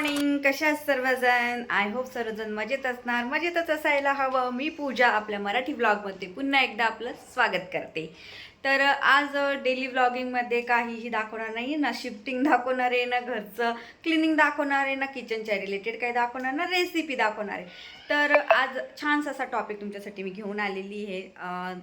Morning कशा सर्वजण? I hope सर्वजण मजेत असणार. मजेतच असायला हवं. मी पूजा आपल्या मराठी व्लॉगमध्ये पुन्हा एकदा आपलं स्वागत करते. तर आज डेली व्लॉगिंगमध्ये काहीही दाखवणार नाही ना शिफ्टिंग दाखवणार आहे ना घरचं क्लिनिंग दाखवणार आहे ना किचनच्या रिलेटेड काही दाखवणार ना रेसिपी दाखवणार आहे. तर आज छानसा असा टॉपिक तुमच्यासाठी मी घेऊन आलेली आहे.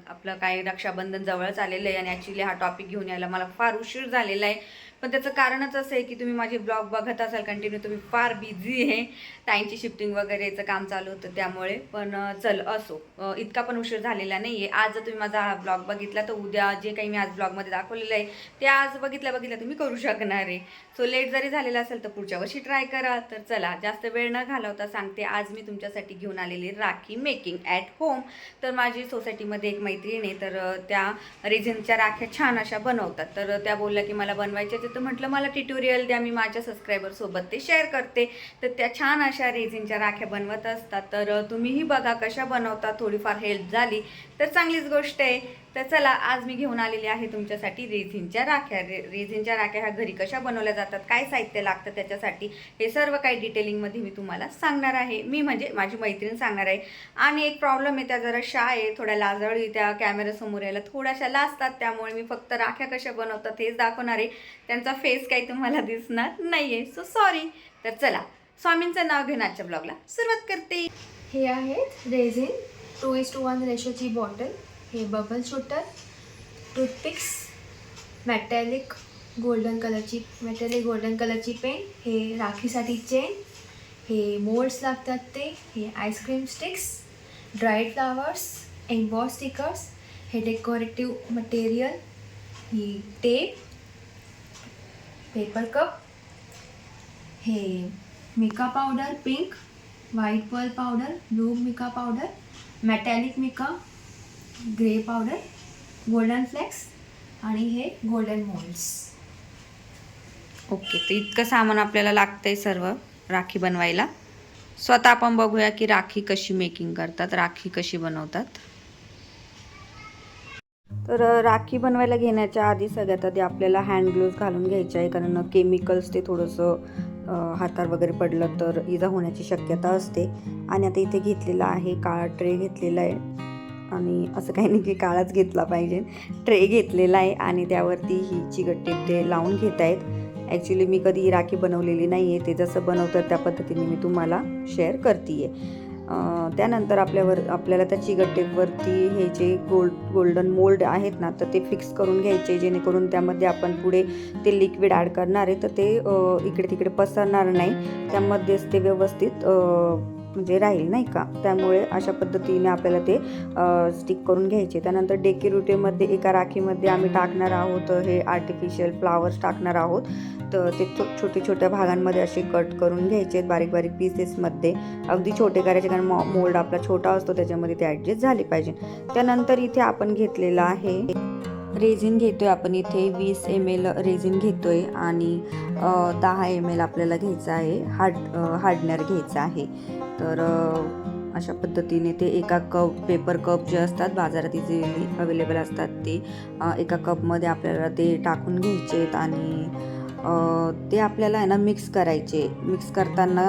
आपलं काय रक्षाबंधन जवळच आलेलं आहे आणि ॲक्च्युली हा टॉपिक घेऊन यायला मला फार उशीर झालेला आहे. पण त्याचं कारणच असं आहे की तुम्ही माझे ब्लॉग बघत असाल कंटिन्यू तुम्ही फार बिझी आहे. टाईमची शिफ्टिंग वगैरेचं काम चालू होतं त्यामुळे. पण चल असो. इतका पण उशीर झालेला नाही आहे आज जर तुम्ही माझा ब्लॉग बघितला तर उद्या जे काही मी आज ब्लॉगमध्ये दाखवलेलं आहे ते आज बघितल्या बघितल्या तुम्ही करू शकणार आहे. सो लेट जरी झालेला असेल तर पुढच्या वर्षी ट्राय करा. तर चला जास्त वेळ न घालवता सांगते आज मी तुमच्यासाठी घेऊन आलेली राखी मेकिंग ॲट होम तर माझी सोसायटीमध्ये एक मैत्रीण आहे. तर त्या रेझिनच्या राख्या छान अशा बनवतात. तर त्या बोलल्या की मला बनवायच्या तर म्हटलं मला ट्युटोरियल द्या मी माझ्या सबस्क्रायबरसोबत ते शेअर करते. तर त्या छान अशा रेझिनच्या राख्या बनवत असतात. तर तुम्हीही बघा कशा बनवता थोडीफार हेल्प झाली तर चांगलीच गोष्ट आहे. तर चला आज मी घेऊन आलेली आहे तुमच्यासाठी रेझिनच्या राख्या. रे रेझिनच्या राख्या ह्या घरी कशा बनवल्या जातात काय साहित्य लागतं त्याच्यासाठी हे सर्व काही डिटेलिंगमध्ये मी तुम्हाला सांगणार आहे. मी म्हणजे माझी मैत्रीण सांगणार आहे. आणि एक प्रॉब्लेम आहे त्या जरा शा आहे थोड्या लाजळी त्या कॅमेऱ्यासमोर यायला थोड्याशा लाजतात. त्यामुळे मी फक्त राख्या कशा बनवतात हेच दाखवणार आहे. त्यांचा फेस काही तुम्हाला दिसणार नाही आहे सो सॉरी तर चला स्वामींचं नाव घेऊन आजच्या ब्लॉगला सुरुवात करते. हे आहेत resin two is two one रेशोची bottle हे bubble shooter toothpicks metallic golden कलरची मॅटॅलिक गोल्डन कलरची पेन हे राखीसाठी चेन हे मोल्ड्स लागतात ते हे ice cream sticks dried flowers emboss stickers हे डेकोरेटिव्ह मटेरियल ही टेप पेपर कप हे mica powder pink white pearl powder blue mica powder metallic mica grey powder golden flakes आणि हे गोल्डन मोल्ड्स. ओके तर इतकं सामान आपल्याला लागतंय सर्व राखी बनवायला. स्वतः आपण बघूया की राखी कशी मेकिंग करतात राखी कशी बनवतात. तर राखी बनवायला घेण्याच्या आधी सगळ्यात आधी आपल्याला हँड ग्लोव्ज घालून घ्यायचे आहे. कारण केमिकल्स ते थोडंसं अ, हातावर वगैरे पडलं तर इजा होण्याची शक्यता असते. आणि आता इथे घेतलेला आहे काळा ट्रे घेतलेला आहे. आणि असं काही नाही की काळाच घेतला पाहिजे. ट्रे घेतलेला आहे आणि त्यावरती ही चिकट ते लावून घेत आहेत. ॲक्च्युली मी कधी राखी बनवलेली नाही आहे ते जसं बनवतात त्या पद्धतीने मी तुम्हाला शेअर करते आहे त्यानंतर आपल्यावर आपल्याला त्या चिकटटेपवरती हे जे गोल्ड गोल्डन मोल्ड आहेत ना तर ते फिक्स करून घ्यायचे. जेणेकरून त्यामध्ये आपण पुढे ते लिक्विड ॲड करणार आहे. तर ते इकडे तिकडे पसरणार नाही. त्यामध्येच ते व्यवस्थित म्हणजे राहील नाही का? त्यामुळे अशा पद्धतीने आपल्याला ते स्टिक करून घ्यायचे. त्यानंतर डेकिरुटेमध्ये एका राखीमध्ये आम्ही टाकणार आहोत हे आर्टिफिशियल फ्लावर्स टाकणार आहोत. तर ते छो छोटे छोट्या भागांमध्ये असे कट करून घ्यायचे बारीक बारीक पीसेसमध्ये अगदी छोटे करायचे कारण मो मोल्ड आपला छोटा असतो त्याच्यामध्ये ते ॲडजस्ट झाले पाहिजे. त्यानंतर इथे आपण घेतलेलं आहे रेझिन घेतो आहे आपण. इथे वीस एम एल रेझिन घेतो आहे आणि दहा एम एल आपल्याला घ्यायचं आहे. हार्ड हार्डनर घ्यायचं आहे. तर अशा पद्धतीने ते एका कप पेपर कप जे असतात बाजारात जे अवेलेबल असतात ते एका कपमध्ये आपल्याला ते टाकून घ्यायचे आहेत आणि ते आपल्याला आहे ना मिक्स करायचे. मिक्स करताना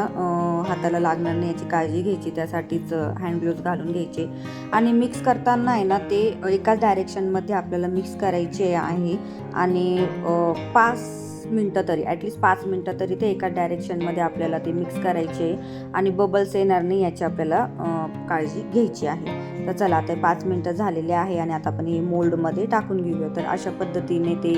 हाताला लागणार नाही याची काळजी घ्यायची त्यासाठीच हँड ग्लोव्ज घालून घ्यायचे. आणि मिक्स करताना आहे ना ते एकाच डायरेक्शनमध्ये आपल्याला मिक्स करायचे आहे. आणि पाच मिनटं तरी ॲटलिस्ट पाच मिनटं तरी ते एका डायरेक्शनमध्ये आपल्याला ते मिक्स करायचे. आणि बबल्स येणार नाही याची आपल्याला काळजी घ्यायची आहे. तर चला आता हे पाच मिनटं झालेले आहे आणि आता आपण हे मोल्डमध्ये टाकून घेऊया. तर अशा पद्धतीने ते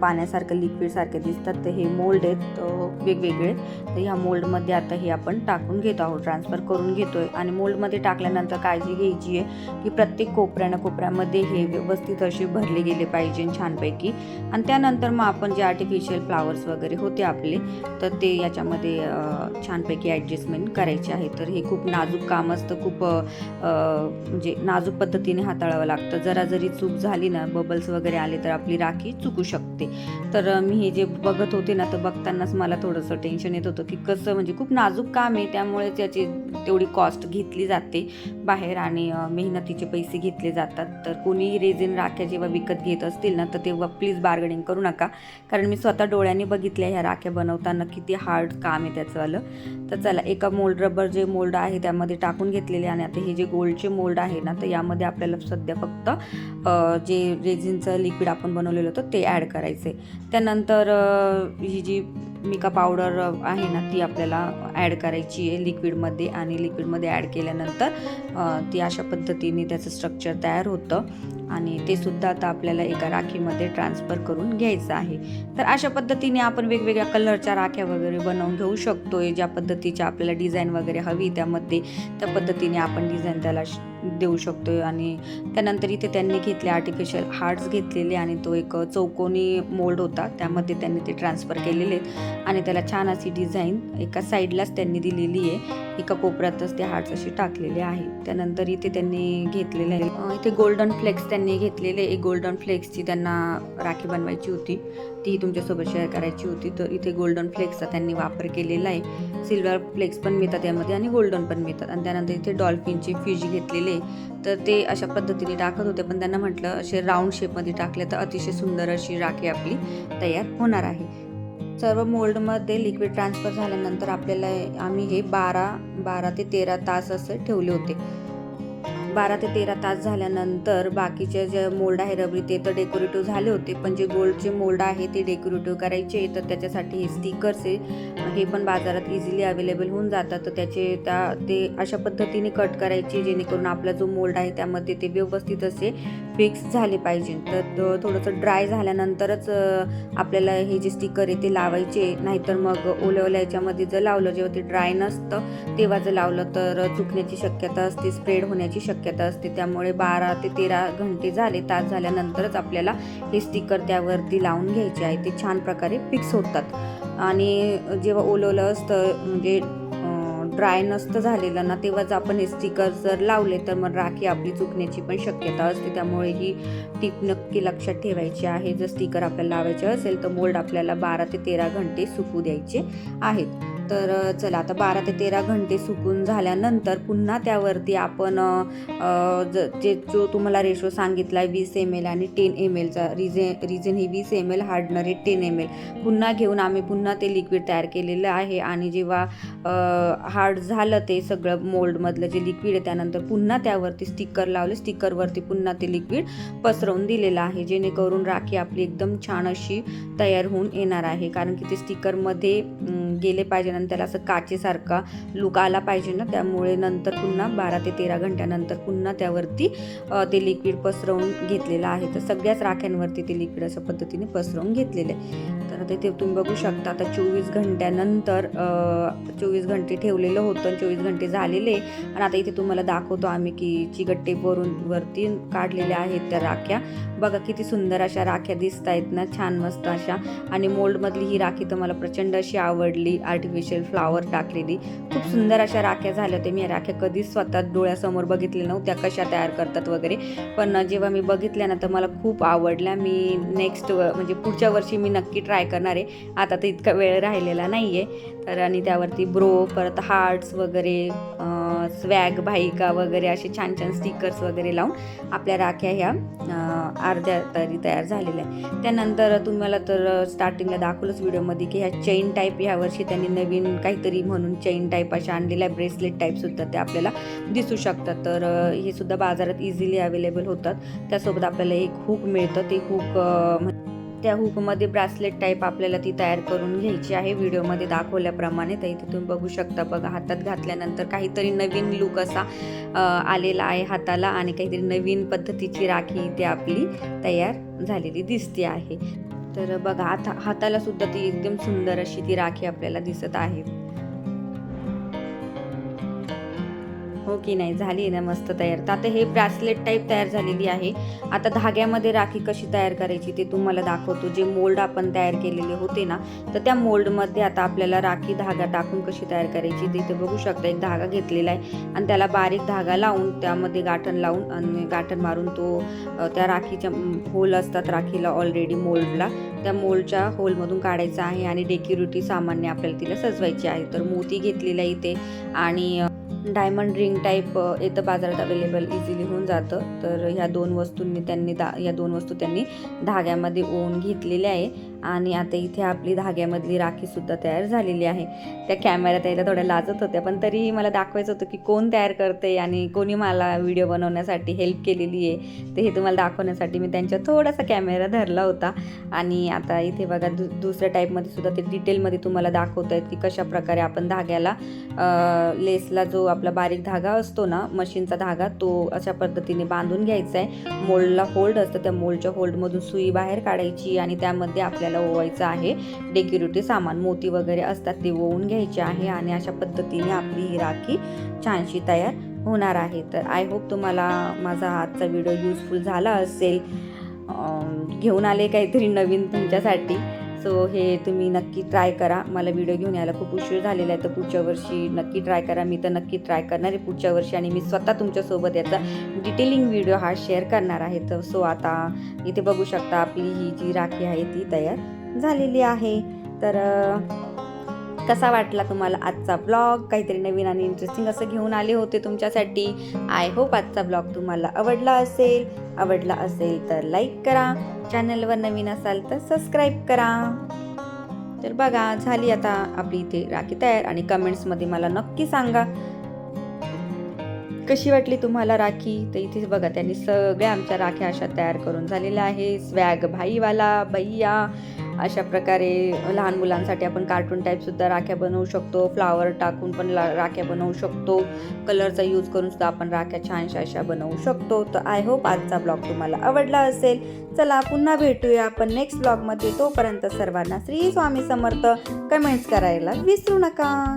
पाण्यासारखं लिक्विडसारखे दिसतात. तर हे मोल्ड आहेत वेगवेगळे. तर ह्या मोल्डमध्ये आता हे आपण टाकून घेत आहोत ट्रान्सफर करून घेतो आहे आणि मोल्डमध्ये टाकल्यानंतर काळजी घ्यायची आहे की प्रत्येक कोपऱ्यानं कोपऱ्यामध्ये हे व्यवस्थित असे भरले गेले पाहिजे छानपैकी. आणि त्यानंतर मग आपण जे आर्टिफिशियल फ्लावर्स वगैरे होते आपले तर ते याच्यामध्ये छानपैकी ॲडजस्टमेंट करायचे आहे. तर हे खूप नाजूक काम असतं खूप म्हणजे नाजूक पद्धतीने हाताळावं लागतं. जरा जरी चूक झाली ना बबल्स वगैरे आले तर आपली राखी चुकू शकते. तर मी हे जे बघत होते ना तर बघतानाच मला थोडंसं टेन्शन येत होतं की कसं म्हणजे खूप नाजूक काम आहे त्यामुळे त्याची तेवढी कॉस्ट घेतली जाते. बाहेर आणि मेहनतीचे पैसे घेतले जातात. तर कोणीही रेझिन राख्या जेव्हा विकत घेत असतील ना तर तेव्हा प्लीज बार्गनिंग करू नका. कारण मी स्वतः डोळ्यांनी बघितल्या ह्या राख्या बनवताना किती हार्ड काम आहे त्याचं आलं. तर चला एका मोल्ड रबर जे मोल्ड आहे त्यामध्ये टाकून घेतलेले आणि आता हे जे गोल्डचे मोल्ड आहे ना तर यामध्ये आपल्याला सध्या फक्त जे रेझिनचं लिक्विड आपण बनवलेलं होतं ते ॲड करायचे त्यानंतर ही जी मिका पावडर आहे ना ती आपल्याला ॲड करायची आहे लिक्विडमध्ये आणि लिक्विडमध्ये ॲड केल्यानंतर ती अशा पद्धतीने त्याचं स्ट्रक्चर तयार होतं आणि ते सुद्धा आता आपल्याला एका राखीमध्ये ट्रान्सफर करून घ्यायचं आहे. तर अशा पद्धतीने आपण वेगवेगळ्या कलरच्या राख्या वगैरे बनवून घेऊ शकतो ज्या पद्धतीच्या आपल्याला डिझाईन वगैरे हवी त्यामध्ये त्या पद्धतीने आपण डिझाईन त्याला श- देऊ शकतो आणि त्यानंतर इथे त्यांनी घेतले आर्टिफिशियल हार्ट्स घेतलेले आणि तो एक चौकोनी मोल्ड होता त्यामध्ये त्यांनी ते ट्रान्सफर केलेले. आहेत आणि त्याला छान अशी डिझाईन एका साईडलाच त्यांनी दिलेली आहे. एका कोपऱ्यातच ते हार्ट्स अशी टाकलेले आहे त्यानंतर इथे त्यांनी घेतलेले आहे. इथे गोल्डन फ्लेक्स त्यांनी घेतलेले एक गोल्डन फ्लेक्सची त्यांना राखी बनवायची होती. ती तुमच्यासोबत शेअर करायची होती. तर इथे गोल्डन फ्लेक्सचा त्यांनी वापर केलेला आहे. सिल्वर फ्लेक्स पण मिळतात यामध्ये आणि गोल्डन पण मिळतात. आणि त्यानंतर इथे डॉल्फिनचे फिश घेतलेले तर ते अशा पद्धतीने टाकत होते. पण त्यांना म्हटलं असे राऊंड शेपमध्ये टाकले तर अतिशय सुंदर अशी राखी आपली तयार होणार आहे. सर्व मोल्डमध्ये लिक्विड ट्रान्सफर झाल्यानंतर आपल्याला आम्ही हे बारा बारा ते तेरा तास असे ठेवले होते. बारा ते तेरा तास झाल्यानंतर बाकीचे जे मोल्ड आहे रबरी ते तर डेकोरेटिव्ह झाले होते पण जे गोल्डचे मोल्ड आहे ते डेकोरेटिव्ह करायचे तर त्याच्यासाठी हे स्टिकर्स आहे. हे पण बाजारात इझिली अवेलेबल होऊन जातात तर त्याचे त्या ते अशा पद्धतीने कट करायचे जेणेकरून आपला जो मोल्ड आहे त्यामध्ये ते व्यवस्थित असे फिक्स झाले पाहिजे. तर थोडंसं ड्राय झाल्यानंतरच आपल्याला हे जे स्टिकर आहे ते लावायचे नाहीतर मग ओल्या ओल्या याच्यामध्ये जर लावलं जेव्हा ते ड्राय नसतं तेव्हा जर लावलं तर चुकण्याची शक्यता असते स्प्रेड होण्याची शक्यता असते. त्यामुळे बारा ते तेरा घंटे झाले तास झाल्यानंतरच आपल्याला हे स्टिकर त्यावरती लावून घ्यायचे आहे. ते छान प्रकारे फिक्स होतात. आणि जेव्हा ओलवलं असतं म्हणजे ड्राय नसतं झालेलं ना तेव्हाच आपण हे स्टिकर जर लावले तर मग राखी आपली चुकण्याची पण शक्यता असते. त्यामुळे ही टीप नक्की लक्षात ठेवायची आहे. जर स्टिकर आपल्याला लावायचे असेल तर मोल्ड आपल्याला बारा ते तेरा घंटे सुकू द्यायचे आहेत. तर चला आता बारा ते तेरा घंटे सुकून झाल्यानंतर पुन्हा त्यावरती आपण ज- जे जो तुम्हाला रेशो सांगितला आहे वीस एम एल आणि टेन एम एलचा रिझे रिझन ही वीस एम एल हार्डनर आहे टेन एम एल पुन्हा घेऊन आम्ही पुन्हा ते लिक्विड तयार केलेलं आहे आणि जेव्हा हार्ड झालं ते सगळं मोल्डमधलं जे लिक्विड आहे त्यानंतर पुन्हा त्यावरती स्टिकर लावले. स्टिकरवरती पुन्हा ते लिक्विड पसरवून दिलेलं आहे. जेणेकरून राखी आपली एकदम छान अशी तयार होऊन येणार आहे. कारण की ते स्टिकरमध्ये गेले पाहिजे आणि त्याला असं काचेसारखा लुक आला पाहिजे ना त्यामुळे नंतर पुन्हा बारा ते तेरा घंट्यानंतर पुन्हा त्यावरती ते लिक्विड पसरवून घेतलेलं आहे. तर सगळ्याच राख्यांवरती ते लिक्विड अशा पद्धतीने पसरवून घेतलेलं आहे. तर आता ते तुम्ही बघू शकता आता चोवीस घंट्यानंतर चोवीस घंटे ठेवलेलं होतं चोवीस घंटे झालेले आणि आता इथे तुम्हाला दाखवतो आम्ही की चिकट्टे वरून वरती काढलेल्या आहेत त्या राख्या. बघा किती सुंदर अशा राख्या दिसत आहेत ना छान मस्त अशा. आणि मोल्डमधली ही राखी तर मला प्रचंड अशी आवडली आर्टिफिशियल फ्लावर टाकलेली. खूप सुंदर अशा राख्या झाल्या होत्या. मी या राख्या कधीच स्वतः डोळ्यासमोर बघितल्या नव्हत्या कशा तयार करतात वगैरे. पण जेव्हा मी बघितल्या ना तर मला खूप आवडल्या. मी नेक्स्ट म्हणजे पुढच्या वर्षी मी नक्की ट्राय करणार आहे? आता तर इतका वेळ राहिलेला नाही आहे तर आणि त्यावरती ब्रो परत हार्ट्स वगैरे स्वॅग भाईका वगैरे असे छान छान स्टिकर्स वगैरे लावून आपल्या राख्या ह्या अर्ध्या तरी तयार झालेल्या आहे त्यानंतर तुम्हाला तर स्टार्टिंगला दाखवलंच व्हिडिओमध्ये की ह्या चेन टाईप ह्या वर्षी त्यांनी नवीन काहीतरी म्हणून चेन टाईप अशा आणलेल्या ब्रेसलेट टाईपसुद्धा त्या आपल्याला दिसू शकतात. तर हे सुद्धा बाजारात इझिली अवेलेबल होतात. त्यासोबत आपल्याला एक हुक मिळतं. ते हुक त्या हुकमध्ये ब्रासलेट टाईप आपल्याला ती तयार करून घ्यायची आहे. व्हिडिओमध्ये दाखवल्याप्रमाणे तर इथे तुम्ही बघू शकता बघा हातात घातल्यानंतर काहीतरी नवीन लुक असा आलेला आहे हाताला आणि काहीतरी नवीन पद्धतीची राखी इथे आपली तयार झालेली दिसते आहे. तर बघा हाता हाताला सुद्धा ती एकदम सुंदर अशी ती राखी आपल्याला दिसत आहे. हो की नाही? झाली ना मस्त तयार. तर आता हे ब्रासलेट टाईप तयार झालेली आहे. आता धाग्यामध्ये राखी कशी तयार करायची ते तुम्हाला दाखवतो. जे मोल्ड आपण तयार केलेले होते ना तर त्या मोल्डमध्ये आता आपल्याला राखी धागा टाकून कशी तयार करायची ते इथे बघू शकता. एक धागा घेतलेला आहे आणि त्याला बारीक धागा लावून त्यामध्ये गाठण लावून आणि गाठण मारून तो त्या राखीच्या होल असतात राखीला ऑलरेडी मोल्डला त्या मोल्डच्या होलमधून काढायचा आहे आणि डेक्युरिटी सामान्य आपल्याला तिला सजवायची आहे. तर मोती घेतलेला इथे आणि डायमंड रिंग टाईप येतं बाजारात अवेलेबल इझिली होऊन जातं. तर ह्या दोन वस्तूंनी त्यांनी दा या दोन वस्तू त्यांनी धाग्यामध्ये ओवून घेतलेल्या आहे. आणि आता इथे आपली धाग्यामधली राखीसुद्धा तयार झालेली आहे. त्या कॅमेऱ्यात यायला थोड्या लाजत होत्या पण तरीही मला दाखवायचं होतं की कोण तयार करते आणि कोणी मला व्हिडिओ बनवण्यासाठी हेल्प केलेली आहे. ते हे तुम्हाला दाखवण्यासाठी मी त्यांच्या थोडासा कॅमेरा धरला होता. आणि आता इथे बघा दु दुसऱ्या टाईपमध्ये सुद्धा ते डिटेलमध्ये तुम्हाला दाखवत आहेत की कशाप्रकारे आपण धाग्याला लेसला जो आपला बारीक धागा असतो ना मशीनचा धागा तो अशा पद्धतीने बांधून घ्यायचा आहे मोल्डला होल्ड असतं त्या मोल्डच्या होल्डमधून सुई बाहेर काढायची आणि त्यामध्ये आपल्याला ओवायचं आहे. डेक्युरेटिव्ह सामान मोती वगैरे असतात ते ओवून घ्यायचे आहे आणि अशा पद्धतीने आपली ही राखी छानशी तयार होणार आहे. तर आय होप तुम्हाला माझा आजचा व्हिडिओ युजफुल झाला असेल. घेऊन आले काहीतरी नवीन तुमच्यासाठी. सो हे तुम्ही नक्की ट्राय करा. मला व्हिडिओ घेऊन यायला खूप उशीर झालेला आहे तर पुढच्या वर्षी नक्की ट्राय करा. मी तर नक्की ट्राय करणार आहे पुढच्या वर्षी आणि मी स्वतः तुमच्यासोबत याचा डिटेलिंग व्हिडिओ हा शेअर करणार आहे. तर सो आता इथे बघू शकता आपली ही जी राखी आहे ती तयार झालेली आहे. तर कसा वाटला तुम्हाला आजचा ब्लॉग काहीतरी नवीन आणि इंटरेस्टिंग असं घेऊन आले होते तुमच्यासाठी. आय होप आजचा ब्लॉग तुम्हाला आवडला असेल. आवडला असेल तर लाईक करा. चॅनलवर नवीन असाल तर सबस्क्राईब करा. तर बघा झाली आता आपली इथे राखी तयार आणि कमेंट्समध्ये मला नक्की सांगा. कशी वाटली तुम्हाला राखी? तर इथे बघा त्यांनी सगळ्या आमच्या राख्या अशा तयार करून झालेल्या आहे स्वॅग भाईवाला भैया अशा प्रकारे लहान मुलांसाठी आपण कार्टून टाईपसुद्धा राख्या बनवू शकतो. फ्लावर टाकून पण ला राख्या बनवू शकतो. कलरचा यूज करूनसुद्धा आपण राख्या छानशा अशा बनवू शकतो. तर आय होप आजचा ब्लॉग तुम्हाला आवडला असेल. चला पुन्हा भेटूया आपण नेक्स्ट ब्लॉगमध्ये तोपर्यंत सर्वांना श्री स्वामी समर्थ. कमेंट्स करायला विसरू नका.